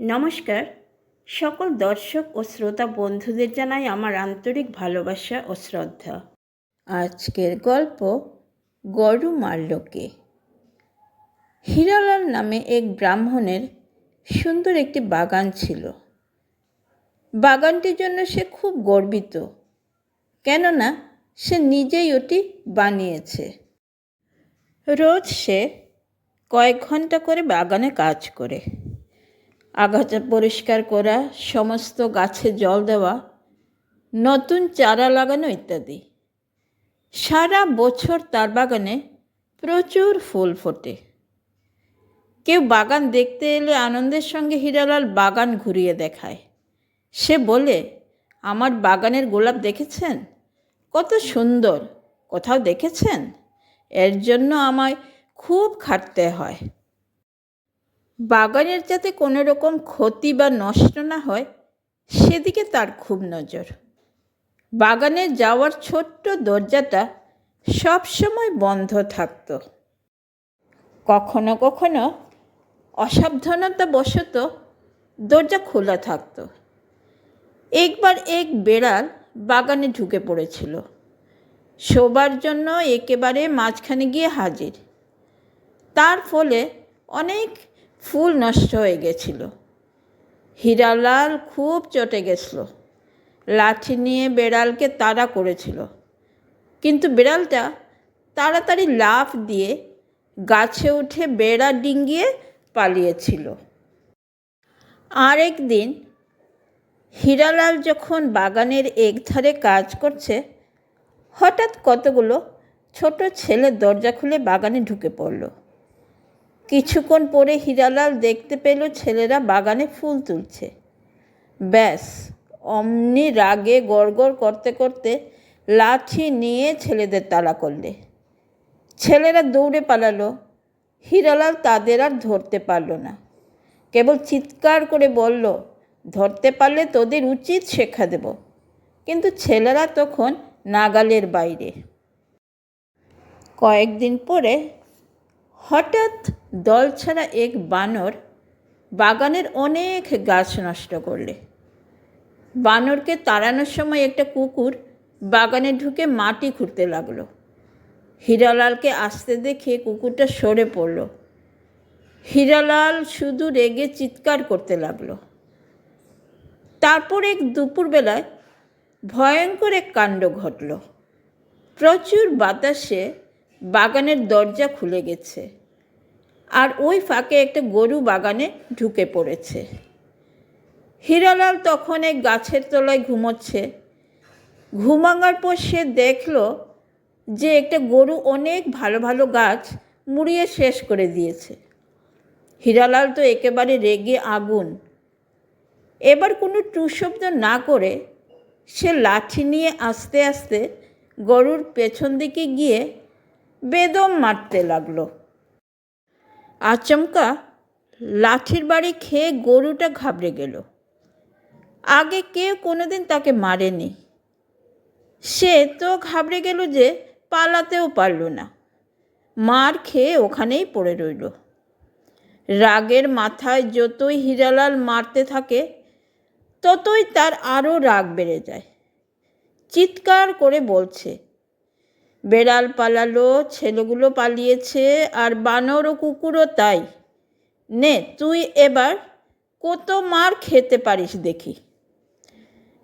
নমস্কার। সকল দর্শক ও শ্রোতা বন্ধুদের জানাই আমার আন্তরিক ভালোবাসা ও শ্রদ্ধা। আজকের গল্প গরু মারলকে। হীরালাল নামে এক ব্রাহ্মণের সুন্দর একটি বাগান ছিল। বাগানটির জন্য সে খুব গর্বিত, কেননা সে নিজেই ওটি বানিয়েছে। রোজ সে কয়েক ঘণ্টা করে বাগানে কাজ করে। আগাছা পরিষ্কার করা, সমস্ত গাছে জল দেওয়া, নতুন চারা লাগানো ইত্যাদি। সারা বছর তার বাগানে প্রচুর ফুল ফোটে। কেউ বাগান দেখতে এলে আনন্দের সঙ্গে হীরালাল বাগান ঘুরিয়ে দেখায়। সে বলে, আমার বাগানের গোলাপ দেখেছেন? কত সুন্দর! কোথাও দেখেছেন? এর জন্য আমায় খুব খাটতে হয়। বাগানের যাতে কোনো রকম ক্ষতি বা নষ্ট না হয়, সেদিকে তার খুব নজর। বাগানে যাওয়ার ছোট্ট দরজাটা সব সময় বন্ধ থাকত। কখনো কখনো অসাবধানতা বশত দরজা খোলা থাকতো। একবার এক বেড়াল বাগানে ঢুকে পড়েছিল। শোবার জন্য একেবারে মাঝখানে গিয়ে হাজির। তার ফলে অনেক ফুল নষ্ট হয়ে গেছিল। হীরালাল খুব চটে গেছিল। লাঠি নিয়ে বেড়ালকে তাড়া করেছিল। কিন্তু বেড়ালটা তাড়াতাড়ি লাফ দিয়ে গাছে উঠে বেড়া ডিঙ্গিয়ে পালিয়েছিল। আর একদিন হীরালাল যখন বাগানের একধারে কাজ করছে, হঠাৎ কতগুলো ছোট ছেলে দরজা খুলে বাগানে ঢুকে পড়ল। কিছুক্ষণ পরে হীরালাল দেখতে পেল ছেলেরা বাগানে ফুল তুলছে। ব্যাস, অমনি রাগে গড়গড় করতে করতে লাঠি নিয়ে ছেলেদের তালা করলে। ছেলেরা দৌড়ে পালালো। হীরালাল তাদের আর ধরতে পারল না। কেবল চিৎকার করে বলল, ধরতে পারলে তোদের উচিত শেখা দেব। কিন্তু ছেলেরা তখন নাগালের বাইরে। কয়েকদিন পরে হঠাৎ দল ছাড়া এক বানর বাগানের অনেক গাছ নষ্ট করলে। বানরকে তাড়ানোর সময় একটা কুকুর বাগানে ঢুকে মাটি খুঁড়তে লাগল। হীরালালকে আসতে দেখে কুকুরটা সরে পড়ল। হীরালাল শুধু রেগে চিৎকার করতে লাগল। তারপর এক দুপুরবেলায় ভয়ঙ্কর এক কাণ্ড ঘটল। প্রচুর বাতাসে বাগানের দরজা খুলে গেছে। আর ওই ফাঁকে একটা গরু বাগানে ঢুকে পড়েছে। হীরালাল তখন এক গাছের তলায় ঘুমোচ্ছে। ঘুমাঙার পর সে দেখল যে একটা গরু অনেক ভালো ভালো গাছ মুড়িয়ে শেষ করে দিয়েছে। হীরালাল তো একেবারে রেগে আগুন। এবার কোনো টু শব্দ না করে সে লাঠি নিয়ে আস্তে আস্তে গরুর পেছন দিকে গিয়ে বেদম মারতে লাগল। আচমকা লাঠির বাড়ি খেয়ে গরুটা ঘাবড়ে গেল। আগে কেউ কোনোদিন তাকে মারেনি। সে তো ঘাবড়ে গেল যে পালাতেও পারল না। মার খেয়ে ওখানেই পড়ে রইল। রাগের মাথায় যতই হিরালাল মারতে থাকে, ততই তার আরও রাগ বেড়ে যায়। চিৎকার করে বলছে বেড়াল পালালো, ছেলেগুলো পালিয়েছে, আর বানর ও কুকুরও তাই। নে, তুই এবার কত মার খেতে পারিস দেখি।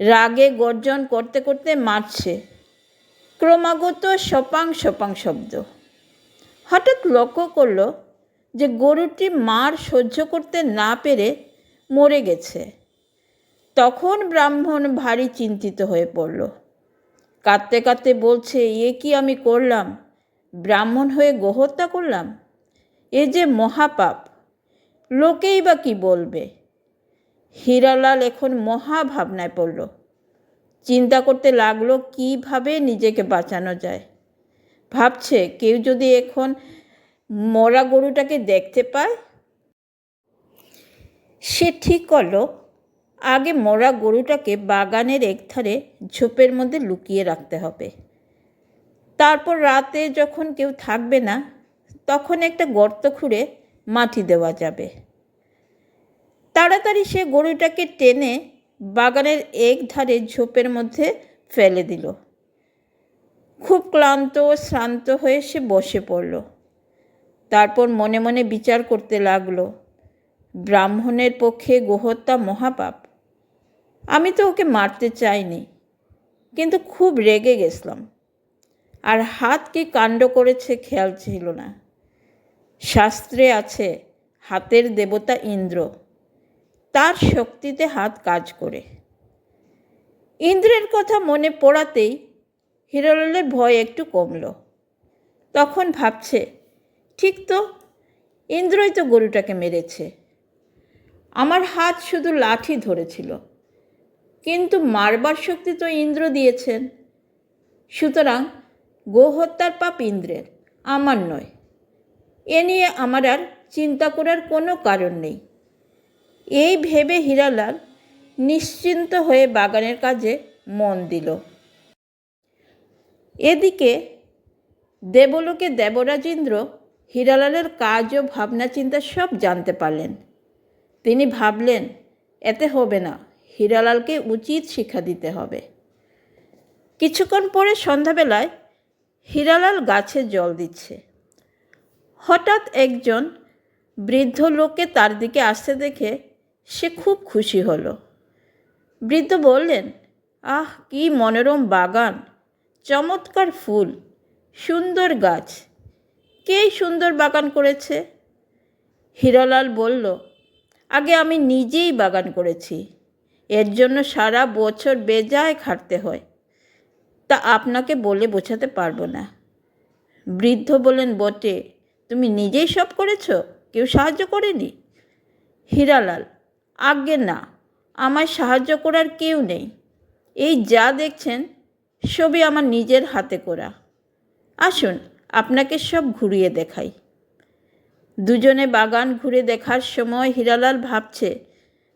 রাগে গর্জন করতে করতে মারছে। ক্রমাগত সপাং সপাং শব্দ। হঠাৎ লক্ষ্য করল যে গরুটি মার সহ্য করতে না পেরে মরে গেছে। তখন ব্রাহ্মণ ভারী চিন্তিত হয়ে পড়ল। কাঁদতে কাঁদতে বলছে, এ কি আমি করলাম? ব্রাহ্মণ হয়ে গোহত্যা করলাম? এ যে মহাপাপ, লোকেই বা কি বলবে? হীরালাল এখন মহা ভাবনায় পড়ল। চিন্তা করতে লাগল, কীভাবে নিজেকে বাঁচানো যায়? ভাবছে, কেউ যদি এখন মরা গরুটাকে দেখতে পায়? সে ঠিক করল আগে মরা গরুটাকে বাগানের একধারে ঝোপের মধ্যে লুকিয়ে রাখতে হবে। তারপর রাতে যখন কেউ থাকবে না, তখন একটা গর্ত খুঁড়ে মাটি দেওয়া যাবে। তাড়াতাড়ি সে গরুটাকে টেনে বাগানের এক ধারে ঝোপের মধ্যে ফেলে দিল। খুব ক্লান্ত ও শ্রান্ত হয়ে সে বসে পড়ল। তারপর মনে মনে বিচার করতে লাগল, ব্রাহ্মণের পক্ষে গোহত্যা মহাপাপ। আমি তো ওকে মারতে চাইনি, কিন্তু খুব রেগে গেছিলাম। আর হাত কি কাণ্ড করেছে খেয়াল ছিল না। শাস্ত্রে আছে, হাতের দেবতা ইন্দ্র, তার শক্তিতে হাত কাজ করে। ইন্দ্রের কথা মনে পড়াতেই হিরলালের ভয় একটু কমল। তখন ভাবছে, ঠিক তো, ইন্দ্রই তো গরুটাকে মেরেছে। আমার হাত শুধু লাঠি ধরেছিল। কিন্তু মারবার শক্তি তো ইন্দ্র দিয়েছেন। সুতরাং গোহত্যার পাপ ইন্দ্রের, আমার নয়। এ নিয়ে আমার আর চিন্তা করার কোনো কারণ নেই। এই ভেবে হীরালাল নিশ্চিন্ত হয়ে বাগানের কাজে মন দিল। এদিকে দেবলোকে দেবরাজেন্দ্র হীরালালের কাজ ও ভাবনা চিন্তা সব জানতে পারলেন। তিনি ভাবলেন, এতে হবে না। হীরালালকে উচিত শিক্ষা দিতে হবে। কিছুক্ষণ পরে সন্ধ্যাবেলায় হীরালাল গাছে জল দিচ্ছে। হঠাৎ একজন বৃদ্ধ লোককে তার দিকে আসতে দেখে সে খুব খুশি হলো। বৃদ্ধ বললেন, আহ, কি মনোরম বাগান, চমৎকার ফুল, সুন্দর গাছ। কে সুন্দর বাগান করেছে? হিরালাল বলল, আগে আমি নিজেই বাগান করেছি। এর জন্য সারা বছর বেজায় খাটতে হয়। তা আপনাকে বলে বোঝাতে পারব না। বৃদ্ধ বলেন বটে, তুমি নিজেই সব করেছ? কেউ সাহায্য করেনি? হীরালাল, আজ্ঞে না, আমায় সাহায্য করার কেউ নেই। এই যা দেখছেন, সবই আমার নিজের হাতে করা। আসুন, আপনাকে সব ঘুরিয়ে দেখাই। দুজনে বাগান ঘুরে দেখার সময় হীরালাল ভাবছে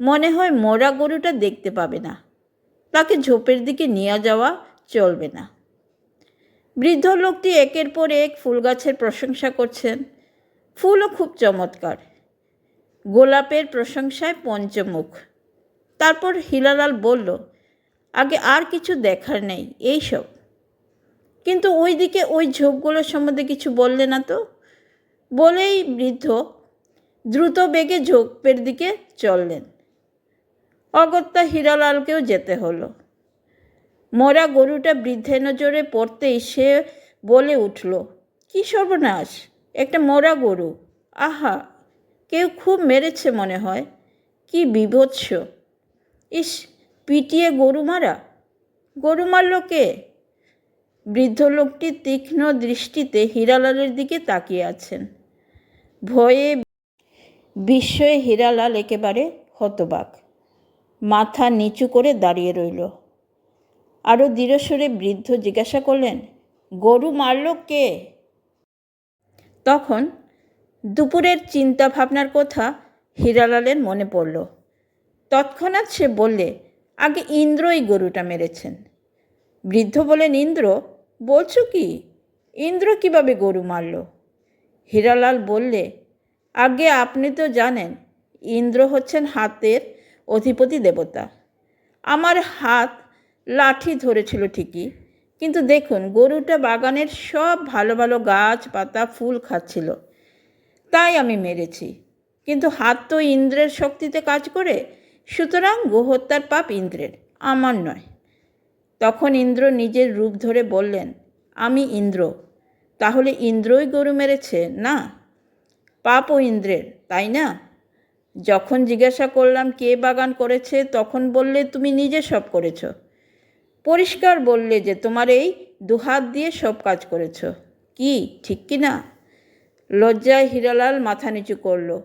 মনে হয় মোরা গরুটা দেখতে পাবে না। তাকে ঝোপের দিকে নিয়ে যাওয়া চলবে না। বৃদ্ধ লোকটি একের পর এক ফুল গাছের প্রশংসা করছেন। ফুলও খুব চমৎকার। গোলাপের প্রশংসায় পঞ্চমুখ। তারপর হিলালাল বলল, আগে আর কিছু দেখার নেই এইসব কিন্তু ওই দিকে ওই ঝোপগুলোর সম্বন্ধে কিছু বললে না তো? বলেই বৃদ্ধ দ্রুত বেগে ঝোপের দিকে চললেন। অগত্যা হীরালালকেও যেতে হলো। মরা গরুটা বৃদ্ধের নজরে পড়তেই সে বলে উঠল, কী সর্বনাশ, একটা মরা গরু। আহা, কেউ খুব মেরেছে মনে হয়। কি বিভৎস। ইস, পিটিয়ে গরু মারা। গরু মারল কে? বৃদ্ধ লোকটি তীক্ষ্ণ দৃষ্টিতে হীরালালের দিকে তাকিয়ে আছেন। ভয়ে বিস্ময়ে হীরালাল একেবারে হতবাক। মাথা নিচু করে দাঁড়িয়ে রইল। আরও দৃঢ়স্বরে বৃদ্ধ জিজ্ঞাসা করলেন, গরু মারল কে? তখন দুপুরের চিন্তা ভাবনার কথা হীরালালের মনে পড়ল। তৎক্ষণাৎ সে বললে, আগে ইন্দ্রই গরুটা মেরেছেন। বৃদ্ধ বলেন ইন্দ্র? বলছো কি? ইন্দ্র কীভাবে গরু মারল? হীরালাল বললে, আগে আপনি তো জানেন, ইন্দ্র হচ্ছেন হাতের অধিপতি দেবতা। আমার হাত লাঠি ধরেছিল ঠিকই, কিন্তু দেখুন, গরুটা বাগানের সব ভালো ভালো গাছ, পাতা, ফুল খাচ্ছিল। তাই আমি মেরেছি। কিন্তু হাত তো ইন্দ্রের শক্তিতে কাজ করে, সুতরাং গোহত্যার পাপ ইন্দ্রের, আমার নয়। তখন ইন্দ্র নিজের রূপ ধরে বললেন, আমি ইন্দ্র, তাহলে ইন্দ্রই গরু মেরেছে, না? পাপও ইন্দ্রের, তাই না? যখন জিজ্ঞাসা করলাম, কে বাগান করেছে? তখন বললে, তুমি নিজে সব করেছ। পরিষ্কার বললে যে, তোমার এই দুহাত দিয়ে সব কাজ করেছ। কি? ঠিক কি না? লজ্জায় হীরালাল মাথা নিচু করল।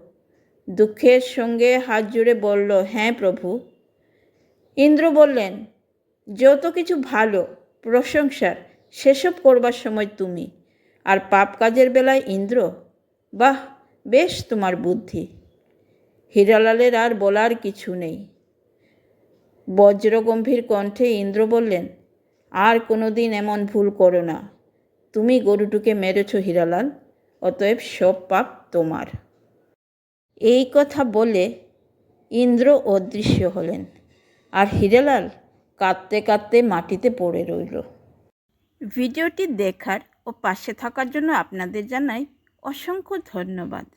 দুঃখের সঙ্গে হাত জুড়ে বলল হ্যাঁ প্রভু। ইন্দ্র বললেন, যত কিছু ভালো, প্রশংসার, সেসব করবার সময় তুমি। আর পাপ কাজের বেলায় ইন্দ্র? বাহ, বেশ তোমার বুদ্ধি। হীরালালের আর বলার কিছু নেই। বজ্রগম্ভীর কণ্ঠে ইন্দ্র বললেন, আর কোনো দিন এমন ভুল করো না। তুমি গরুটুকে মেরেছ হীরালাল, অতএব সব পাপ তোমার। এই কথা বলে ইন্দ্র অদৃশ্য হলেন আর হিরেলাল কাঁদতে কাঁদতে মাটিতে পড়ে রইল। ভিডিওটি দেখার ও পাশে থাকার জন্য আপনাদের জানাই অসংখ্য ধন্যবাদ।